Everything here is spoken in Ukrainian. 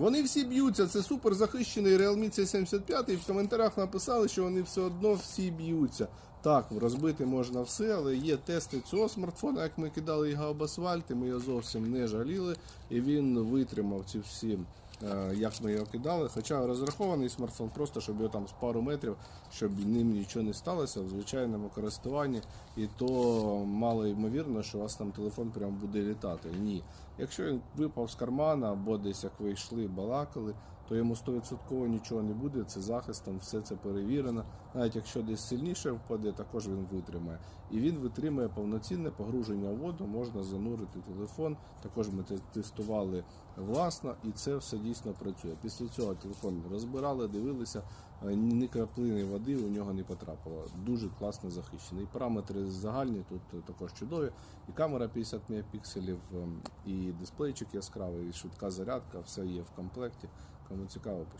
Вони всі б'ються, це супер захищений Realme C75, і в коментарях написали, що вони все одно всі б'ються. Так, розбити можна все, але є тести цього смартфона, як ми кидали його об асфальт, і ми його зовсім не жаліли, і він витримав ці всі, як ми його кидали. Хоча розрахований смартфон просто, щоб його там з пару метрів, щоб ним нічого не сталося в звичайному користуванні, і то мало ймовірно, що у вас там телефон прям буде літати. Ні. Якщо він випав з кармана або десь як ви йшли, балакали, то йому 100% нічого не буде, це захистом, все це перевірено. Навіть якщо десь сильніше впаде, також він витримає. І він витримує повноцінне погруження в воду, можна занурити телефон. Також ми тестували власно, і це все дійсно працює. Після цього телефон розбирали, дивилися, е, ні краплини води у нього не потрапило. Дуже класно захищений. Параметри загальні тут е, також чудові. І камера 50 мегапікселів, ем, і дисплейчик яскравий, і швидка зарядка, все є в комплекті. Кому цікаво, пишіть.